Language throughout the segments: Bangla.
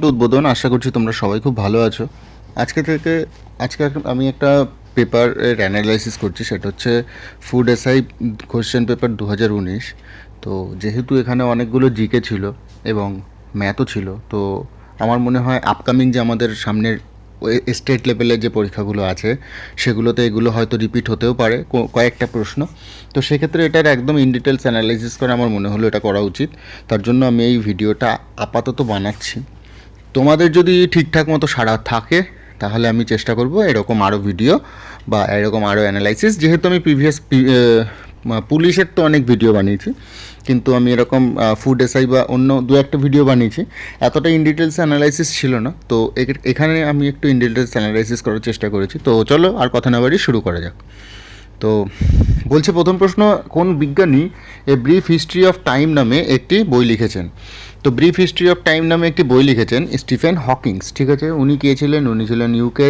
টু উদ্বোধন। আশা করছি তোমরা সবাই খুব ভালো আছো। আজকে থেকে, আজকে আমি একটা পেপারের অ্যানালাইসিস করছি, সেটা হচ্ছে ফুড এসআই কোশ্চেন পেপার দু হাজার উনিশ। তো যেহেতু এখানে অনেকগুলো জিকে ছিল এবং ম্যাথও ছিল, তো আমার মনে হয় আপকামিং যে আমাদের সামনের স্টেট লেভেলের যে পরীক্ষাগুলো আছে, সেগুলোতে এগুলো হয়তো রিপিট হতেও পারে কয়েকটা প্রশ্ন। তো সেক্ষেত্রে এটার একদম ইন ডিটেলস অ্যানালাইসিস করে আমার মনে হলো এটা করা উচিত। তার জন্য আমি এই ভিডিওটা আপাতত বানাচ্ছি। তোমাদের যদি ঠিকঠাক মতো সারা থাকে, তাহলে আমি চেষ্টা করব এরকম আরও ভিডিও বা এরকম আরও অ্যানালাইসিস যেহেতু আমি প্রিভিয়াস পুলিশের তো অনেক ভিডিও বানিয়েছি, কিন্তু আমি এরকম ফুড এসআই বা অন্য দু একটা ভিডিও বানিয়েছি। এতটা ইন ডিটেলস অ্যানালাইসিস ছিল না, তো এখানে আমি একটু ইন ডিটেলস অ্যানালাইসিস করার চেষ্টা করেছি। তো চলো আর কথা না বাড়ি শুরু করা যাক। তো বলছে প্রথম প্রশ্ন, কোন বিজ্ঞানী a brief history of time নামে একটি বই লিখেছেন? তো ব্রিফ হিস্ট্রি অফ টাইম নামে একটি বই লিখেছেন স্টিফেন হকিংস, ঠিক আছে? উনি কে ছিলেন? উনি ছিলেন ইউকে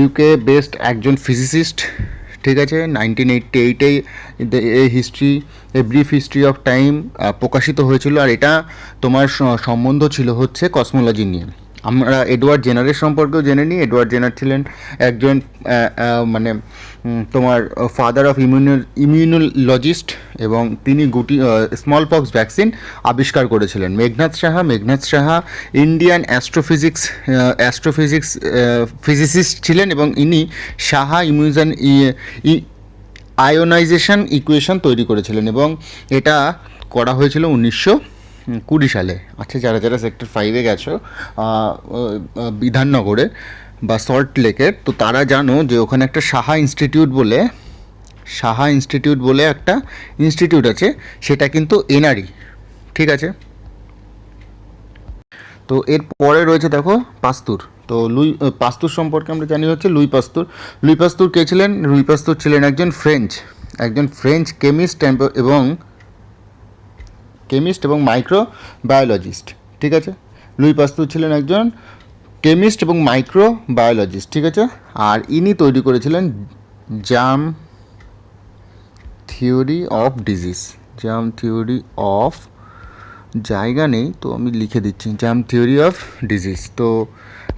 ইউকে বেস্ট একজন ফিজিসিস্ট ঠিক আছে? নাইনটিন এইটটি এইটে এই history a brief history of time প্রকাশিত হয়েছিল আর এটা তোমার সম্বন্ধ ছিল হচ্ছে কসমোলজি নিয়ে। আমরা এডওয়ার্ড জেনারের সম্পর্কেও জেনে নিই। এডওয়ার্ড জেনার ছিলেন একজন মানে তোমার ফাদার অফ ইমিউনো ইমিউনোলজিস্ট এবং তিনি গুটি স্মল পক্স ভ্যাকসিন আবিষ্কার করেছিলেন। Meghnad Saha Meghnad Saha Indian astrophysics astrophysics physicist ছিলেন এবং ইনি সাহা ইমিউজান আয়োনাইজেশন ইকুয়েশন তৈরি করেছিলেন এবং এটা করা হয়েছিল উনিশশো কুড়ি সালে। আচ্ছা যারা যারা সেক্টর ফাইভে গেছো বিধাননগরে বা সল্ট লেকের তো তারা জানো যে ওখানে একটা সাহা ইনস্টিটিউট বলে, সাহা ইনস্টিটিউট বলে একটা ইনস্টিটিউট আছে, সেটা কিন্তু এনআরই ঠিক আছে? তো এর পরে রয়েছে দেখো পাস্তুর তো লুই পাস্তুর সম্পর্কে আমরা জানি হচ্ছে লুই পাস্তুর লুই পাস্তুর কে ছিলেন? লুই পাস্তুর ছিলেন একজন ফ্রেঞ্চ একজন ফ্রেঞ্চ কেমিস্ট এবং কেমিস্ট এবং মাইক্রো বায়োলজিস্ট ঠিক আছে? লুই পাস্তুর ছিলেন একজন কেমিস্ট এবং মাইক্রো বায়োলজিস্ট ঠিক আছে? আর ইনি তৈরি করেছিলেন germ theory of disease. Germ theory of জায়গা নেই, তো আমি লিখে দিচ্ছি, জাম থিওরি অফ ডিজিজ। তো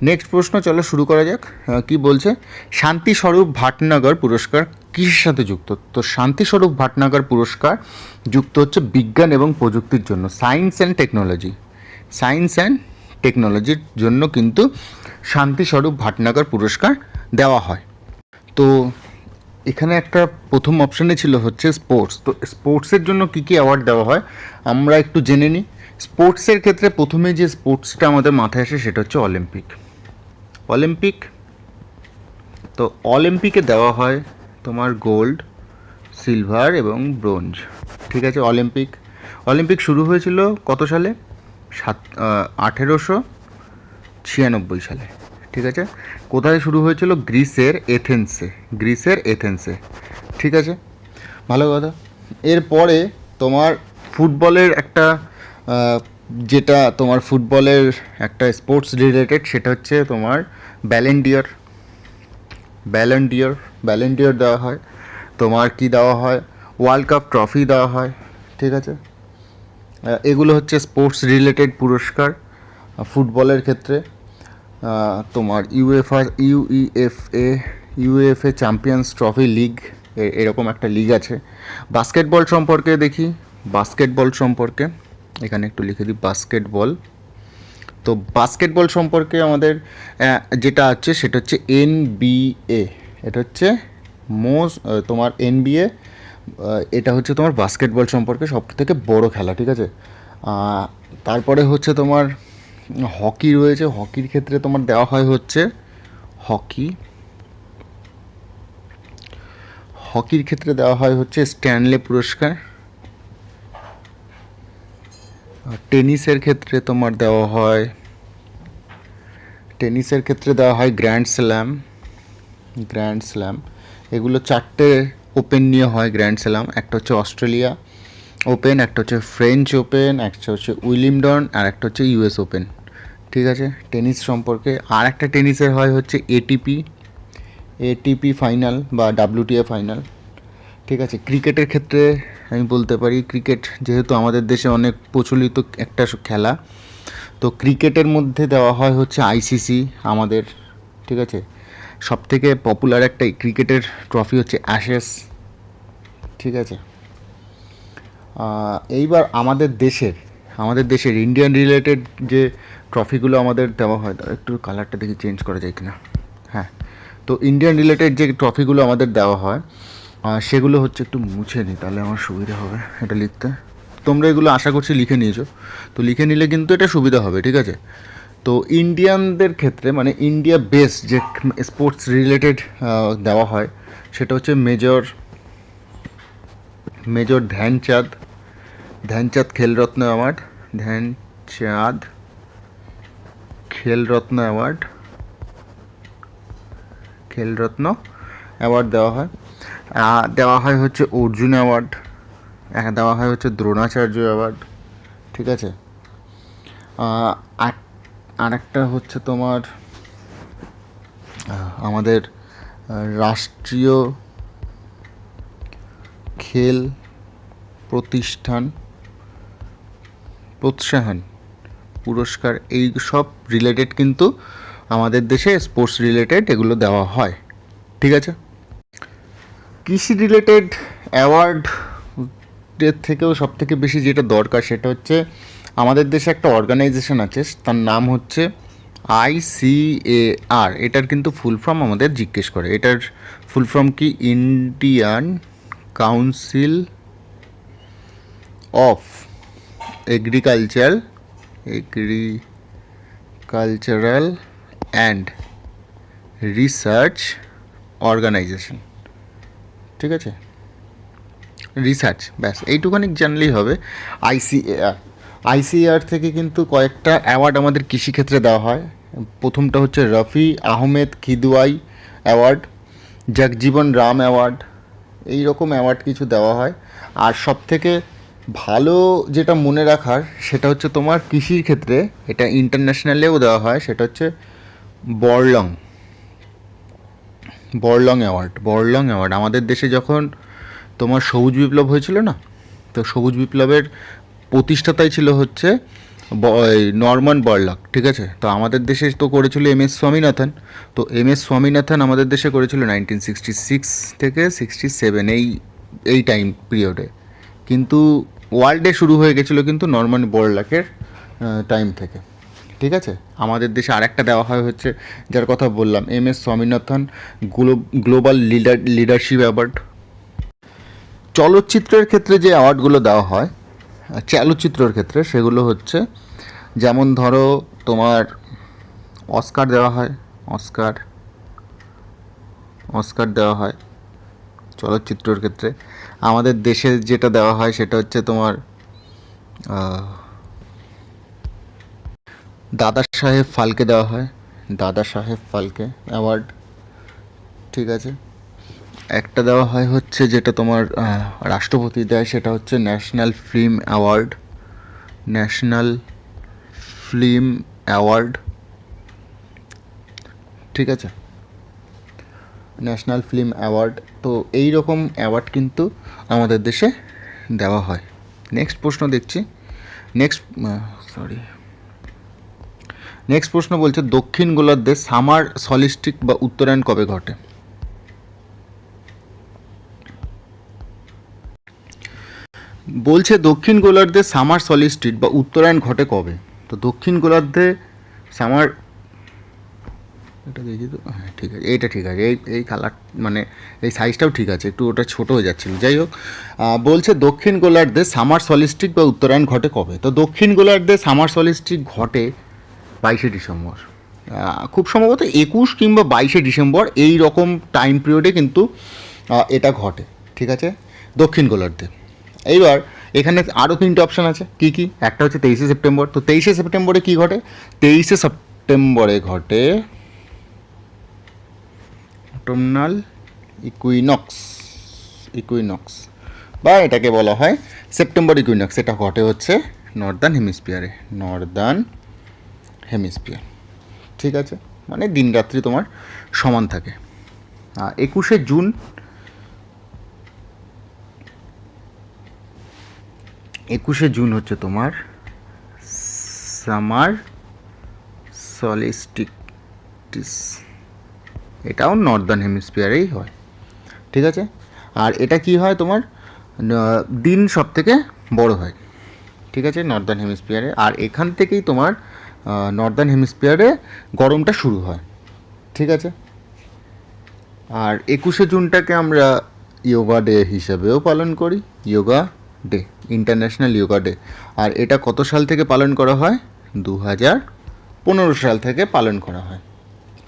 নেক্সট প্রশ্ন, চলো শুরু করা যাক। কি বলছে? শান্তিস্বরূপ ভাটনগর পুরস্কার কিসের সাথে যুক্ত? তো শান্তিস্বরূপ ভাটনগর পুরস্কার যুক্ত হচ্ছে বিজ্ঞান এবং প্রযুক্তির জন্য, science and technology. Science and টেকনোলজির জন্য কিন্তু শান্তিস্বরূপ ভাটনগর পুরস্কার দেওয়া হয়। তো এখানে একটা প্রথম অপশানে ছিল হচ্ছে স্পোর্টস তো স্পোর্টসের জন্য কী কী অ্যাওয়ার্ড দেওয়া হয়? আমরা একটু জেনে নিই। স্পোর্টসের ক্ষেত্রে প্রথমে যে স্পোর্টসটা আমাদের মাথায় আসে সেটা হচ্ছে অলিম্পিক অলিম্পিক তো অলিম্পিকে দেওয়া হয় তোমার গোল্ড সিলভার এবং ব্রোঞ্জ ঠিক আছে অলিম্পিক অলিম্পিক শুরু হয়েছিল কত সালে? সাত আঠেরোশো ছিয়ানব্বই সালে। ঠিক আছে? কোথায় শুরু হয়েছিল? গ্রিসের এথেন্সে। গ্রিসের এথেন্সে। ঠিক আছে? ভালো কথা। এরপরে তোমার ফুটবলের একটা যেটা তোমার ফুটবলের একটা স্পোর্টস রিলেটেড সেটা হচ্ছে তোমার ব্যালেন্ডিয়ার ব্যালেন্ডিয়ার ব্যালেন্ডিয়ার দেওয়া হয়। তোমার কি দেওয়া হয়? ওয়ার্ল্ড কাপ ট্রফি দেওয়া হয়। ঠিক আছে? এগুলো হচ্ছে স্পোর্টস রিলেটেড পুরস্কার ফুটবলের ক্ষেত্রে। তোমার UFR UEFA UFA champions trophy league এরকম একটা লিগ আছে। বাস্কেটবল সম্পর্কে দেখি বাস্কেটবল সম্পর্কে। এখানে একটু লিখে দিই বাস্কেটবল তো বাস্কেটবল সম্পর্কে আমাদের যেটা আছে সেটা হচ্ছে এনবিএ এটা হচ্ছে মোস্ট তোমার এনবিএ এটা হচ্ছে তোমার বাস্কেটবল সম্পর্কে সব থেকে বড় খেলা, ঠিক আছে? তারপরে হচ্ছে তোমার হকি রয়েছে। হকির ক্ষেত্রে তোমার দেওয়া হয় হচ্ছে হকি হকির ক্ষেত্রে দেওয়া হয় হচ্ছে স্ট্যানলে পুরস্কার। টেনিসের ক্ষেত্রে তোমার দেওয়া হয়, টেনিসের ক্ষেত্রে দেওয়া হয় গ্র্যান্ড স্ল্যাম গ্র্যান্ড স্ল্যাম এগুলো চারটে ওপেন নিয়ে হয় গ্র্যান্ড স্ল্যাম একটা হচ্ছে অস্ট্রেলিয়া ওপেন একটা হচ্ছে ফ্রেঞ্চ ওপেন একটা হচ্ছে উইলিমডন আর একটা হচ্ছে ইউএস ওপেন ঠিক আছে? টেনিস সম্পর্কে আর একটা টেনিসের হয় হচ্ছে এটিপি এটিপি ফাইনাল বা ডাব্লিউটিএ ফাইনাল ঠিক আছে? ক্রিকেটের ক্ষেত্রে আমি বলতে পারি ক্রিকেট যেহেতু আমাদের দেশে অনেক প্রচলিত একটা খেলা, তো ক্রিকেটের মধ্যে দেওয়া হয় হচ্ছে আইসিসি আমাদের। ঠিক আছে? সব থেকে পপুলার একটা ক্রিকেটের ট্রফি হচ্ছে অ্যাশেস ঠিক আছে? এইবার আমাদের দেশের আমাদের দেশের ইন্ডিয়ান রিলেটেড যে ট্রফিগুলো আমাদের দেওয়া হয় একটু কালারটা দেখি চেঞ্জ করা যায় কিনা। হ্যাঁ তো ইন্ডিয়ান রিলেটেড যে ট্রফিগুলো আমাদের দেওয়া হয় সেগুলো হচ্ছে একটু মুছে নিই তাহলে আমার সুবিধা হবে এটা লিখতে। তোমরা এগুলো আশা করছি লিখে নিয়েছো। তো লিখে নিলে কিন্তু এটা সুবিধা হবে, ঠিক আছে? তো ইন্ডিয়ানদের ক্ষেত্রে মানে ইন্ডিয়া বেস যে স্পোর্টস রিলেটেড দেওয়া হয়, সেটা হচ্ছে major major Dhyanchand Dhyanchand Khelratna award Dhyanchand Khelratna award Khelratna award দেওয়া হয়। দেওয়া হয় হচ্ছে অর্জুন অ্যাওয়ার্ড দেওয়া হয় হচ্ছে দ্রোণাচার্য অ্যাওয়ার্ড ঠিক আছে? আরেকটা হচ্ছে তোমার আমাদের রাষ্ট্রীয় খেল প্রতিষ্ঠান প্রোৎসাহন পুরস্কার, এই সব রিলেটেড কিন্তু আমাদের দেশে স্পোর্টস রিলেটেড এগুলো দেওয়া হয়। ঠিক আছে? কৃষি রিলেটেড অ্যাওয়ার্ডের থেকেও সব থেকে বেশি যেটা দরকার সেটা হচ্ছে আমাদের দেশে একটা অর্গানাইজেশন আছে, তার নাম হচ্ছে আইসিএআর এটার কিন্তু ফুল ফর্ম আমাদের জিজ্ঞেস করে। এটার ফুল ফর্ম কি? Indian Council of Agriculture Agricultural and Research Organisation ঠিক আছে? রিসার্চ ব্যাস, এইটুখানি জানলেই হবে। আইসিএআর আইসিএআর থেকে কিন্তু কয়েকটা অ্যাওয়ার্ড আমাদের কৃষিক্ষেত্রে দেওয়া হয়। প্রথমটা হচ্ছে রফি আহমেদ খিদুয়াই অ্যাওয়ার্ড জগজীবন রাম অ্যাওয়ার্ড এই রকম অ্যাওয়ার্ড কিছু দেওয়া হয়। আর সব থেকে ভালো যেটা মনে রাখার, সেটা হচ্ছে তোমার কৃষির ক্ষেত্রে, এটা ইন্টারন্যাশনালেও দেওয়া হয়, সেটা হচ্ছে বরলং বরলং অ্যাওয়ার্ড বরলং অ্যাওয়ার্ড আমাদের দেশে যখন তোমার সবুজ বিপ্লব হয়েছিল না, তো সবুজ বিপ্লবের প্রতিষ্ঠাতাই ছিল হচ্ছে নরমান বরলক, ঠিক আছে? তো আমাদের দেশে তো করেছিল এম এস স্বামীনাথন। তো এম এস স্বামীনাথন আমাদের দেশে করেছিল নাইনটিন সিক্সটি সিক্স থেকে সিক্সটি সেভেন এই এই টাইম পিরিয়ডে কিন্তু ওয়ার্ল্ডে শুরু হয়ে গেছিল কিন্তু নরমান বরলাকের টাইম থেকে। ঠিক আছে? আমাদের দেশে আরেকটা দেওয়া হয় হচ্ছে, যার কথা বললাম, M S Swaminathan global leader, leadership award. চলচ্চিত্রের ক্ষেত্রে যে অ্যাওয়ার্ডগুলো দেওয়া হয় চলচ্চিত্রের ক্ষেত্রে সেগুলো হচ্ছে, যেমন ধরো তোমার অস্কার দেওয়া হয়, অস্কার অস্কার দেওয়া হয় চলচ্চিত্রর ক্ষেত্রে। আমাদের দেশে যেটা দেওয়া হয় সেটা হচ্ছে তোমার দাদা সাহেব ফালকে দেওয়া হয়, দাদা সাহেব ফালকে অ্যাওয়ার্ড ঠিক আছে? একটা দেওয়া হয় হচ্ছে যেটা তোমার রাষ্ট্রপতি দেয়, সেটা হচ্ছে national film award national film award ঠিক আছে? ন্যাশনাল ফিল্ম অ্যাওয়ার্ড তো এই রকম অ্যাওয়ার্ড কিন্তু আমাদের দেশে দেওয়া হয়। নেক্সট প্রশ্ন দেখছি। নেক্সট সরি নেক্সট প্রশ্ন বলছে, দক্ষিণ গোলার্ধে সামার সলিস্টিক বা উত্তরায়ণ কবে ঘটে? বলছে দক্ষিণ গোলার্ধে সামার সলিস্টিক বা উত্তরায়ণ ঘটে কবে? তো দক্ষিণ গোলার্ধে সামার এটা দেখি তো হ্যাঁ ঠিক আছে, এইটা ঠিক আছে, এই এই কালার মানে এই সাইজটাও ঠিক আছে, একটু ওটা ছোটো হয়ে যাচ্ছিল। যাই হোক বলছে দক্ষিণ গোলার্ধে সামার সলিস্টিক বা উত্তরায়ণ ঘটে কবে? তো দক্ষিণ গোলার্ধে সামার সলিস্টিক ঘটে বাইশে ডিসেম্বর। খুব সম্ভবত একুশ কিংবা বাইশে ডিসেম্বর এই রকম টাইম পিরিয়ডে কিন্তু এটা ঘটে, ঠিক আছে? দক্ষিণ গোলার্ধে। এইবার এখানে আরও তিনটে অপশান আছে। কি কি? একটা হচ্ছে তেইশে সেপ্টেম্বর। তো তেইশে সেপ্টেম্বরে কি ঘটে? তেইশে সেপ্টেম্বরে ঘটে অটোমনাল ইকুইনক্স ইকুইনক্স বা এটাকে বলা হয় সেপ্টেম্বর ইকুইনক্স এটা ঘটে হচ্ছে নর্দার্ন হেমিস্ফিয়ারে নর্দার্ন হেমিস্ফিয়ার ঠিক আছে? মানে দিন রাত্রি তোমার সমান থাকে। একুশে জুন একুশে জুন হচ্ছে তোমার সামার সলিস্টিকটিস। এটাও নর্দার্ন হেমিস্ফিয়ারেই হয়। ঠিক আছে? আর এটা কি হয় তোমার? দিন সব থেকে বড় হয়। ঠিক আছে? নর্দার্ন হেমিস্ফিয়ারে আর এখান থেকেই তোমার নর্দার্ন হেমিস্ফিয়ারে গরমটা শুরু হয়। ঠিক আছে? আর একুশে জুনটাকে আমরা ইয়োগা ডে হিসেবেও পালন করি। Yoga day international yoga day আর এটা কত সাল থেকে পালন করা হয়? দু হাজার পনেরো সাল থেকে পালন করা হয়।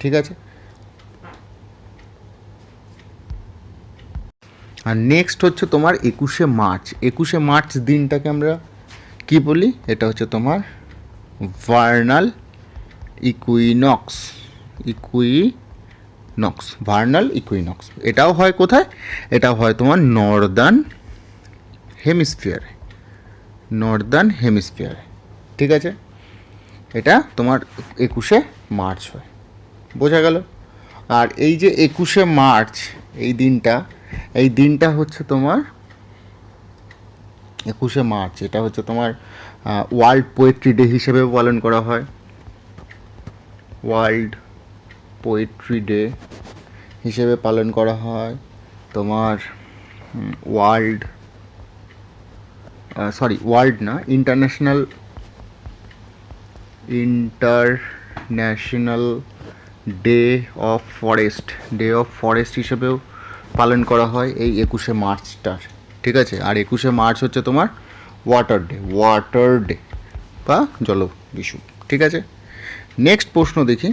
ঠিক আছে? আর নেক্সট হচ্ছে তোমার একুশে মার্চ। একুশে মার্চ দিনটাকে আমরা কি বলি? এটা হচ্ছে তোমার vernal equinox equinox vernal equinox এটাও হয় কোথায়? এটাও হয় তোমার নর্দার্ন হেমিস্ফিয়ারে নর্দার্ন হেমিস্ফিয়ারে ঠিক আছে? এটা তোমার একুশে মার্চ হয়, বোঝা গেল? আর এই যে একুশে মার্চ, এই দিনটা এই দিনটা হচ্ছে তোমার একুশে মার্চ, এটা হচ্ছে তোমার ওয়ার্ল্ড পোয়েট্রি ডে হিসেবে পালন করা হয়। ওয়ার্ল্ড পোয়েট্রি ডে হিসেবে পালন করা হয়। তোমার ওয়ার্ল্ড সরি ওয়ার্ল্ড না international international day of forest day of forest হিসেবেও পালন করা হয় এই একুশে মার্চটার, ঠিক আছে? আর একুশে মার্চ হচ্ছে তোমার ওয়াটার ডে ওয়াটার ডে বা জল বিশু ঠিক আছে? নেক্সট প্রশ্ন দেখি,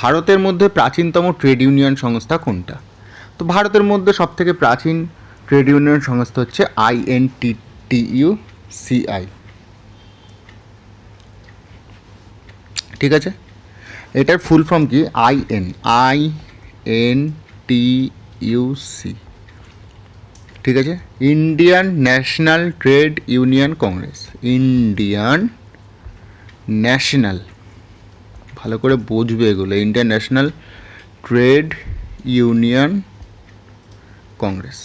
ভারতের মধ্যে প্রাচীনতম ট্রেড ইউনিয়ন সংস্থা কোনটা? তো ভারতের মধ্যে সবথেকে প্রাচীন ট্রেড ইউনিয়ন সংস্থা হচ্ছে আইএনটি টিইউ সিআই ঠিক আছে? এটার ফুল ফর্ম কি? I N I N T U C ঠিক আছে? Indian National Trade Union Congress Indian National ভালো করে বুঝবে এগুলো। Indian National Trade Union Congress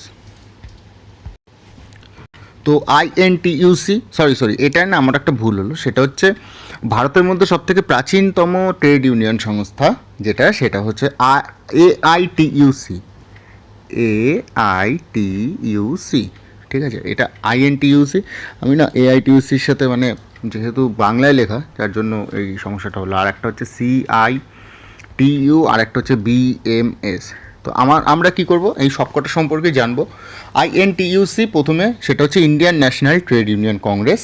তো আইএনটিইউসি সরি সরি এটা না আমার একটা ভুল হলো, সেটা হচ্ছে ভারতের মধ্যে সবথেকে প্রাচীনতম ট্রেড ইউনিয়ন সংস্থা যেটা, সেটা হচ্ছে এ আইটিইউসি এ আই টি ইউসি ঠিক আছে? এটা আইএনটিইউসি আমি না এ আইটিইউসির সাথে মানে যেহেতু বাংলায় লেখা, যার জন্য এই সমস্যাটা হলো। আর একটা হচ্ছে সিআই টিইউ আর একটা হচ্ছে বিএমএস তো আমার, আমরা কি করব? এই সবকটা সম্পর্কে জানব। আইএনটিইউসি প্রথমে সেটা হচ্ছে Indian National Trade Union Congress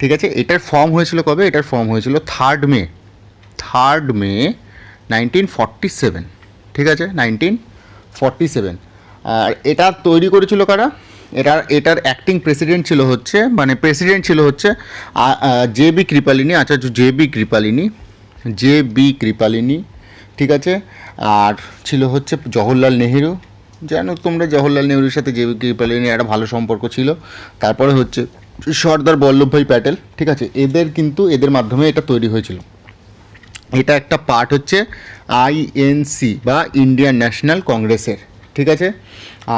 ঠিক আছে? এটার ফর্ম হয়েছিল কবে? এটার ফর্ম হয়েছিল third May third May nineteen forty seven ঠিক আছে? নাইনটিন ফর্টি সেভেন আর এটা তৈরি করেছিল কারা? এটার এটার অ্যাক্টিং প্রেসিডেন্ট ছিল হচ্ছে মানে প্রেসিডেন্ট ছিল হচ্ছে J B Kripalani Acharya J B Kripalani J B Kripalani ঠিক আছে? আর ছিল হচ্ছে জওহরলাল নেহেরু। জানো তোমরা জওহরলাল নেহরুর সাথে জে বি নিয়ে একটা ভালো সম্পর্ক ছিল। তারপরে হচ্ছে সর্দার বল্লভভাই প্যাটেল, ঠিক আছে? এদের কিন্তু, এদের মাধ্যমে এটা তৈরি হয়েছিল। এটা একটা পার্ট হচ্ছে আইএনসি বা ইন্ডিয়ান ন্যাশনাল কংগ্রেসের, ঠিক আছে?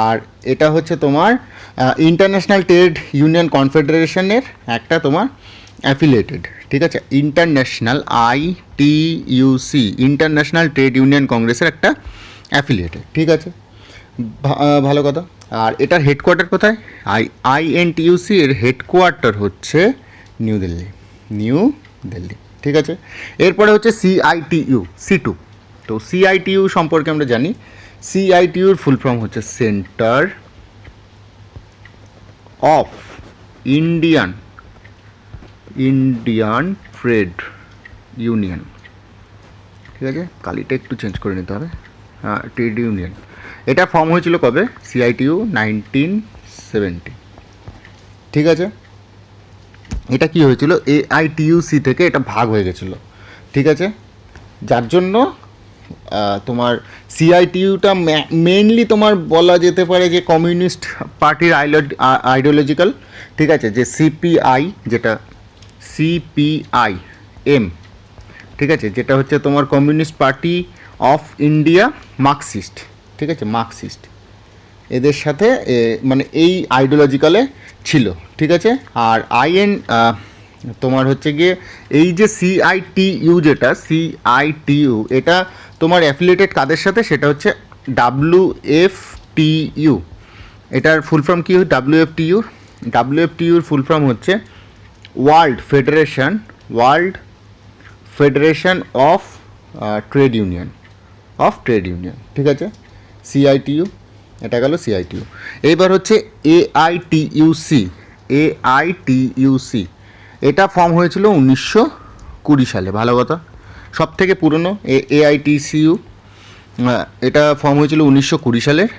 আর এটা হচ্ছে তোমার ইন্টারন্যাশনাল ট্রেড ইউনিয়ন কনফেডারেশনের একটা তোমার অ্যাফিলিয়েটেড ঠিক আছে? International I T UC international trade union কংগ্রেসের একটা অ্যাফিলিয়েটেড ঠিক আছে? ভালো কথা। আর এটার হেডকোয়ার্টার কোথায়? আই আই আইএনটিইউসি এর হেডকোয়ার্টার হচ্ছে নিউ দিল্লি নিউ দিল্লি ঠিক আছে? এরপরে হচ্ছে সিআইটিইউ সি টু তো সিআইটিইউ সম্পর্কে আমরা জানি। সিআইটিইউর ফুল ফর্ম হচ্ছে Centre of Indian Indian Trade Union ঠিক আছে? কালিটা একটু চেঞ্জ করে নিতে হবে। হ্যাঁ ট্রেড ইউনিয়ন এটা ফর্ম হয়েছিল কবে? সিআইটিইউ নাইনটিন সেভেন্টি ঠিক আছে? এটা কি হয়েছিল? এআইটিইউসি থেকে এটা ভাগ হয়ে গেছিল। ঠিক আছে? যার জন্য তোমার সিআইটিউটা মেনলি তোমার বলা যেতে পারে যে কমিউনিস্ট পার্টির আইডিওলজিক্যাল ঠিক আছে? যে সিপিআই যেটা সিপিআই এম ঠিক আছে? যেটা হচ্ছে তোমার Communist Party of India Marxist ঠিক আছে? মার্কসিস্ট এদের সাথে মানে এই আইডিওলজিক্যালে ছিল, ঠিক আছে? আর আইএন তোমার হচ্ছে গিয়ে এই যে সিআইটিইউ যেটা সিআইটিইউ এটা তোমার অ্যাফিলিয়েটেড কাদের সাথে? সেটা হচ্ছে ডাব্লিউ এফ টিইউ এটার ফুল ফর্ম কী? W F TU W F টিইউর full form হচ্ছে World Federation World Federation of Trade Union, of Trade Union, ঠিক আছে? সিআইটিইউ এটা গেল সিআইটিইউ এইবার হচ্ছে এআইটিইউসি এআইটিইউসি এটা ফর্ম হয়েছিল উনিশশো কুড়ি সালে, ভালো কথা। সব থেকে পুরনো এ এআইটিসিইউ এটা ফর্ম হয়েছিল উনিশশো কুড়ি সালের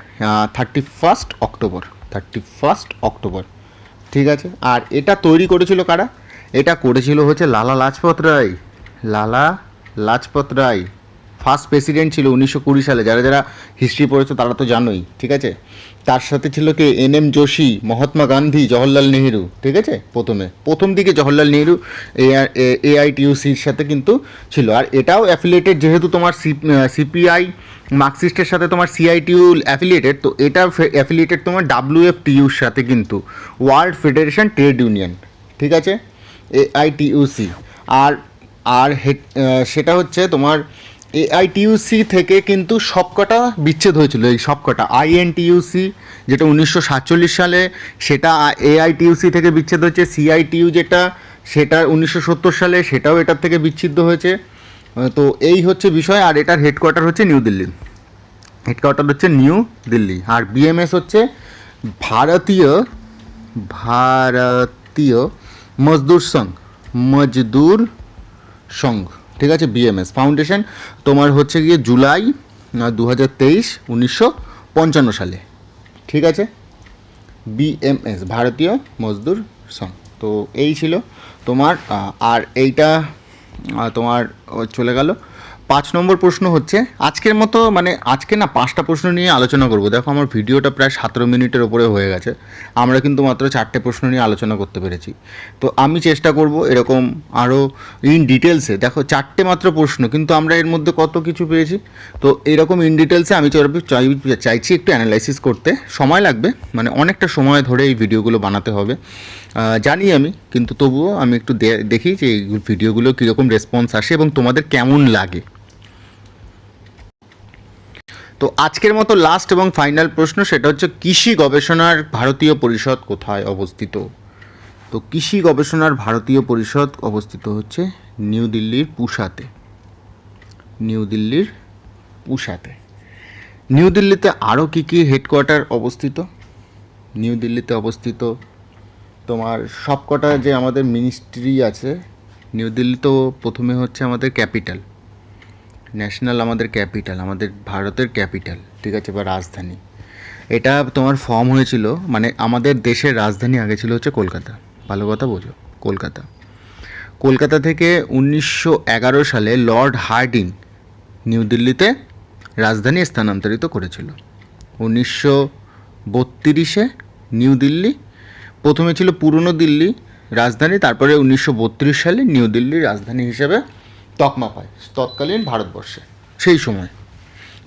thirty first October thirty first October ঠিক আছে। আর এটা তৈরি করেছিল কারা? এটা করেছিল হচ্ছে লালা লাজপত রায়। লালা লাজপত রায়। ফার্স্ট প্রেসিডেন্ট ছিল উনিশশো কুড়ি সালে। যারা যারা হিস্ট্রি পড়েছে তারা তো জানোই, ঠিক আছে? তার সাথে ছিল কে? এন এম যোশী, মহাত্মা গান্ধী, জওহরলাল নেহেরু, ঠিক আছে? প্রথমে। প্রথম দিকে জওহরলাল নেহেরু এআইটিউসির সাথে কিন্তু ছিল। আর এটাও অ্যাফিলিয়েটেড যেহেতু তোমার সিপিআই, মার্কসিস্টের সাথে তোমার সিআইটিউ অ্যাফিলিয়েটেড তো এটা অ্যাফিলিয়েটেড তোমার ডাব্লিউএফটিইউর সাথে কিন্তু ওয়ার্ল্ড ফেডারেশন ট্রেড ইউনিয়ন, ঠিক আছে? এআইটিইউসি আর আর সেটা হচ্ছে তোমার এআইটিইউসি থেকে কিন্তু সবকটা বিচ্ছেদ হয়েছিল, এই সবকটা। আইএনটিইউসি যেটা উনিশশো সাতচল্লিশ সালে, সেটা এআইটিউসি থেকে বিচ্ছেদ হয়েছে। সিআইটিইউ যেটা, সেটা উনিশশো সত্তর সালে, সেটাও এটার থেকে বিচ্ছিন্ন হয়েছে। তো এই হচ্ছে বিষয়, আর এটার হেডকোয়ার্টার হচ্ছে নিউ দিল্লি। হেডকোয়ার্টার হচ্ছে নিউ দিল্লি। আর বিএমএস হচ্ছে ভারতীয় ভারতীয় মজদুর সংঘ মজদুর সংঘ। ঠিক আছে বিএমএস ফাউন্ডেশন তোমার হচ্ছে গিয়ে জুলাই দু হাজার তেইশ, উনিশশো পঞ্চান্ন সালে। ঠিক আছে? বিএমএস ভারতীয় মজদুর সংঘ তো এই ছিল তোমার আর এইটা তোমার চলে গেল। পাঁচ নম্বর প্রশ্ন হচ্ছে, আজকের মতো মানে আজকে না পাঁচটা প্রশ্ন নিয়ে আলোচনা করব। দেখো আমার ভিডিওটা প্রায় সতেরো মিনিটের ওপরে হয়ে গেছে। আমরা কিন্তু মাত্র চারটে প্রশ্ন নিয়ে আলোচনা করতে পেরেছি। তো আমি চেষ্টা করব এরকম আরও ইন ডিটেলসে দেখো চারটে মাত্র প্রশ্ন, কিন্তু আমরা এর মধ্যে কত কিছু পেয়েছি? তো এরকম ইন ডিটেলসে আমি চাই- চাই- চাইছি একটু অ্যানালাইসিস করতে। সময় লাগবে মানে অনেকটা সময় ধরে এই ভিডিওগুলো বানাতে হবে। জানি আমি, কিন্তু তবুও আমি একটু দেখি যে এই ভিডিওগুলো কীরকম রেসপন্স আসে এবং তোমাদের কেমন লাগে। তো আজকের মতো লাস্ট এবং ফাইনাল প্রশ্ন, সেটা হচ্ছে কৃষি গবেষণার ভারতীয় পরিষদ কোথায় অবস্থিত? তো কৃষি গবেষণার ভারতীয় পরিষদ অবস্থিত হচ্ছে নিউ দিল্লির পুষাতে। নিউ দিল্লির পুষাতে। নিউ দিল্লিতে আরও কী কী হেডকোয়ার্টার অবস্থিত? নিউ দিল্লিতে অবস্থিত তোমার সবকটা যে আমাদের মিনিস্ট্রি আছে, নিউ দিল্লি তো প্রথমে হচ্ছে আমাদের ক্যাপিটাল ন্যাশনাল আমাদের ক্যাপিটাল আমাদের ভারতের ক্যাপিটাল ঠিক আছে, বা রাজধানী। এটা তোমার ফর্ম হয়েছিল মানে আমাদের দেশের রাজধানী আগে ছিল হচ্ছে কলকাতা। ভালো কথা বোঝো, কলকাতা। কলকাতা থেকে উনিশশো এগারো সালে লর্ড হার্ডিং নিউ দিল্লিতে রাজধানী স্থানান্তরিত করেছিল। উনিশশো বত্রিশে নিউ দিল্লি, প্রথমে ছিল পুরনো দিল্লি রাজধানী, তারপরে উনিশশো বত্রিশ সালে নিউ দিল্লির রাজধানী হিসেবে তকমা পায়, তৎকালীন ভারতবর্ষে। সেই সময়।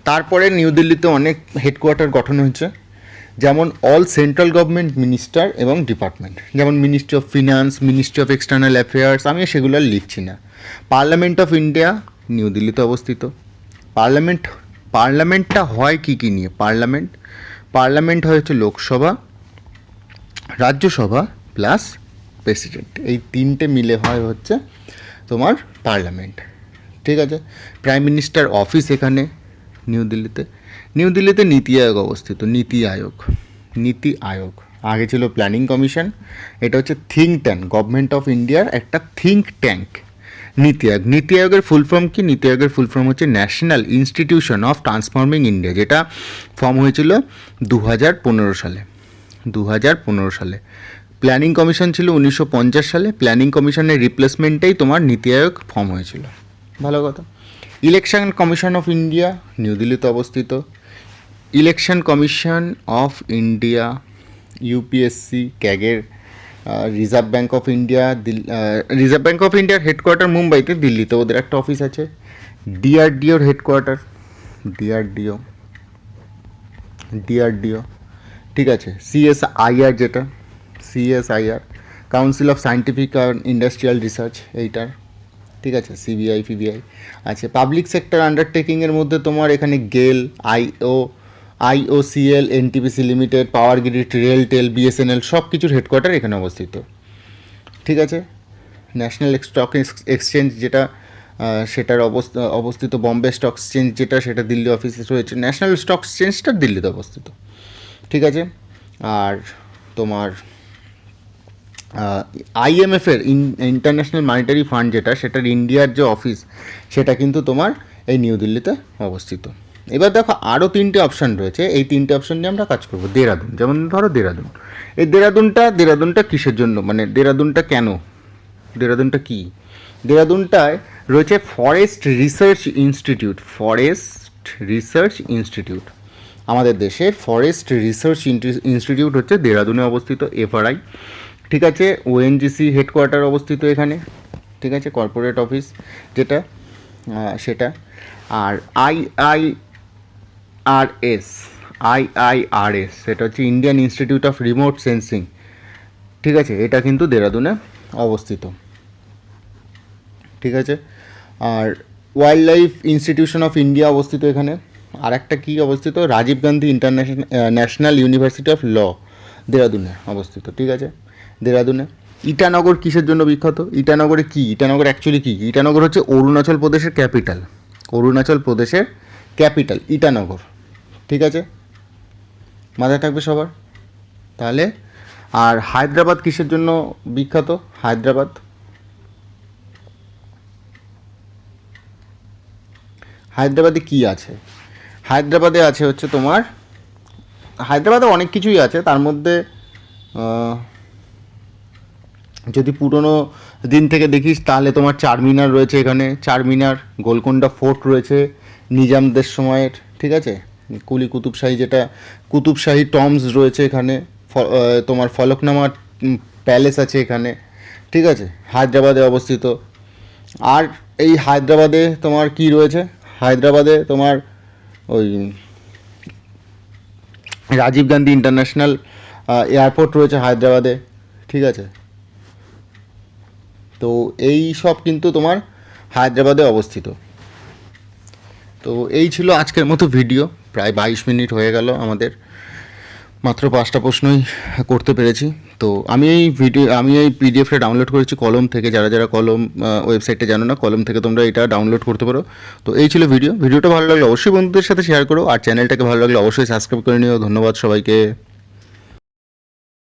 তারপরে নিউ দিল্লিতে অনেক হেডকোয়ার্টার গঠন হয়েছে, যেমন অল সেন্ট্রাল গভর্নমেন্ট মিনিস্টার এবং ডিপার্টমেন্ট যেমন ministry of finance ministry of external affairs আমি সেগুলো লিখছি না। পার্লামেন্ট অফ ইন্ডিয়া নিউ দিল্লিতে অবস্থিত। পার্লামেন্ট পার্লামেন্টটা হয় কী কী নিয়ে? পার্লামেন্ট পার্লামেন্ট হয় হচ্ছে লোকসভা, রাজ্যসভা প্লাস প্রেসিডেন্ট এই তিনটে মিলে হয় হচ্ছে তোমার পার্লামেন্ট। ঠিক আছে? প্রাইম মিনিস্টার অফিস এখানে নিউ দিল্লিতে নিউ দিল্লিতে নীতি আয়োগ অবস্থিত, নীতি আয়োগ। নীতি আয়োগ। আগে ছিল প্ল্যানিং কমিশন এটা হচ্ছে থিঙ্ক ট্যাঙ্ক গভর্নমেন্ট অফ ইন্ডিয়ার একটা থিঙ্ক ট্যাঙ্ক নীতি আয়োগ। নীতি আয়োগের ফুল ফর্ম কি? নীতি আয়োগের ফুল ফর্ম হচ্ছে National Institution of Transforming India যেটা ফর্ম হয়েছিল দু হাজার পনেরো সালে। দু হাজার পনেরো সালে। প্ল্যানিং কমিশন ছিল উনিশশো পঞ্চাশ সালে। প্ল্যানিং কমিশনের রিপ্লেসমেন্টেই তোমার নীতি আয়োগ ফর্ম হয়েছিল। ভালো কথা। Election Commission of India new দিল্লিতে অবস্থিত। Election Commission of India UPSC ক্যাগের Reserve Bank of India Reserve Bank of ইন্ডিয়ার হেডকোয়ার্টার মুম্বাইতে, দিল্লিতে। ওদের একটা অফিস আছে। ডিআরডিওর হেডকোয়ার্টার ডিআরডিও ডিআরডিও ঠিক আছে। সিএসআইআর যেটা। CSIR Council of Scientific and Industrial Research এইটার। ঠিক আছে? সিবিআই ফিবিআই আছে পাবলিক সেক্টর আন্ডারটেকিংয়ের মধ্যে তোমার এখানে গেল IO IOCL NTPC limited power grid RailTel BSNL সব কিছুর হেডকোয়ার্টার এখানে অবস্থিত। ঠিক আছে? ন্যাশনাল স্টক এক্সচেঞ্জ যেটা সেটার অবস্থা, অবস্থিত বম্বে স্টক এক্সচেঞ্জ যেটা, সেটা দিল্লি অফিসে রয়েছে। ন্যাশনাল স্টক এক্সচেঞ্জটা দিল্লিতে অবস্থিত। ঠিক আছে? আর তোমার আইএমএফের ইন্টারন্যাশনাল মানিটারি ফান্ড যেটা, সেটার ইন্ডিয়ার যে অফিস সেটা কিন্তু তোমার এই নিউ দিল্লিতে অবস্থিত। এবার দেখো আরও তিনটে অপশান রয়েছে। এই তিনটে অপশান নিয়ে আমরা কাজ করব। দেরাদুন যেমন ধরো দেরাদুন এই দেরাদুনটা দেরাদুনটা কিসের জন্য? মানে দেরাদুনটা কেন? দেরাদুনটা কি? দেরাদুনটায় রয়েছে Forest Research Institute Forest Research Institute আমাদের দেশের ফরেস্ট রিসার্চ ইনস্টিটিউট হচ্ছে দেরাদুনে অবস্থিত এফআরআই ঠিক আছে ওএনজিসি হেডকোয়ার্টার অবস্থিত এখানে, ঠিক আছে কর্পোরেট অফিস যেটা সেটা, আর I I R S I I R S সেটা হচ্ছে Indian Institute of Remote Sensing ঠিক আছে, এটা কিন্তু দেরাদুনে অবস্থিত, ঠিক আছে, আর Wild Life Institution of India অবস্থিত এখানে, আর একটা কী অবস্থিত? Rajiv Gandhi International National University of Law দেরাদুনে অবস্থিত, ঠিক আছে দেরাদুনে। ইটানগর কিসের জন্য বিখ্যাত? ইটানগরে কি? ইটানগর অ্যাকচুয়ালি কী? ইটানগর হচ্ছে অরুণাচল প্রদেশের ক্যাপিটাল অরুণাচল প্রদেশের ক্যাপিটাল ইটানগর। ঠিক আছে? মাথায় থাকবে সবার? তাহলে, আর হায়দ্রাবাদ কিসের জন্য বিখ্যাত? হায়দ্রাবাদ। হায়দ্রাবাদে কি আছে? হায়দ্রাবাদে আছে হচ্ছে তোমার, হায়দ্রাবাদে অনেক কিছুই আছে, তার মধ্যে যদি পুরনো দিন থেকে দেখিস, তাহলে তোমার চারমিনার রয়েছে এখানে। চারমিনার গোলকোন্ডা ফোর্ট রয়েছে, নিজামদের সময়ের, ঠিক আছে? কুলি কুতুবশাহী যেটা, কুতুবশাহী টমস রয়েছে এখানে তোমার ফলকনামা প্যালেস আছে এখানে, ঠিক আছে? হায়দ্রাবাদে অবস্থিত। আর এই হায়দ্রাবাদে তোমার কি রয়েছে? হায়দ্রাবাদে তোমার ওই রাজীব গান্ধী ইন্টারন্যাশনাল এয়ারপোর্ট রয়েছে হায়দ্রাবাদে, ঠিক আছে? তো এই সব কিন্তু তোমার হায়দ্রাবাদে অবস্থিত। তো এই ছিল আজকের মতো ভিডিও, প্রায় বাইশ মিনিট হয়ে গেল আমাদের। মাত্র পাঁচটা প্রশ্নই করতে পেরেছি। তো আমি এই ভিডিও, আমি এই পিডিএফটা ডাউনলোড করেছি কলম থেকে, যারা যারা কলম ওয়েবসাইটে জানো না, কলম থেকে তোমরা এটা ডাউনলোড করতে পারো। তো এই ছিল ভিডিও। ভিডিওটা ভালো লাগলে অবশ্যই বন্ধুদের সাথে শেয়ার করো। আর চ্যানেলটাকে ভালো লাগলে অবশ্যই সাবস্ক্রাইব করে নিও। ধন্যবাদ সবাইকে।